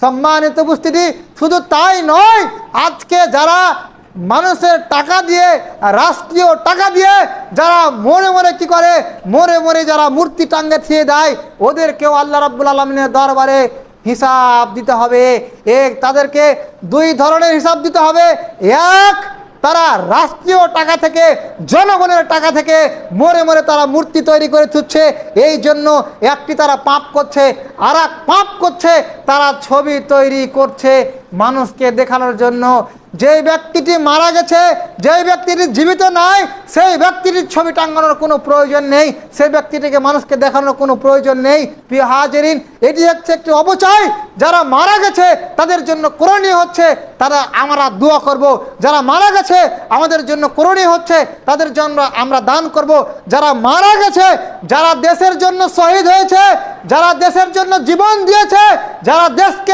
সম্মানিত উপস্থিতি, শুধু তাই নয়, আজকে যারা মানুষের টাকা দিয়ে, রাষ্ট্রীয় টাকা দিয়ে যারা মরে মরে কি করে, মরে মরে যারা মূর্তি টাঙ্গে থিয়ে দেয়, ওদেরকেও আল্লাহ রাব্বুল আলমিনের দরবারে হিসাব দিতে হবে। এক, তাদেরকে দুই ধরনের হিসাব দিতে হবে। এক তারা রাষ্ট্রীয় টাকা থেকে, জনগণের টাকা থেকে মরে মরে তারা মূর্তি তৈরি করে তুচ্ছে এই জন্য একটি তারা পাপ করছে আর পাপ করছে, তারা ছবি তৈরি করছে। মানুষকে দেখানোর জন্য যেই ব্যক্তিটি মারা গেছে, যেই ব্যক্তিটি জীবিত নাই, সেই ব্যক্তিটির ছবি টাঙ্গানোর কোনো প্রয়োজন নেই, সেই ব্যক্তিটিকে মানুষকে দেখানোর কোনো প্রয়োজন নেই। প্রিয় হাজারিন, এটি হচ্ছে একটি অবচয় যারা মারা গেছে, তাদের জন্য করণীয় হচ্ছে তারা আমরা দোয়া করব। যারা মারা গেছে, আমাদের জন্য করণীয় হচ্ছে তাদের জন্য আমরা দান করব। যারা মারা গেছে, যারা দেশের জন্য শহীদ হয়েছে, যারা দেশের জন্য জীবন দিয়েছে, যারা দেশকে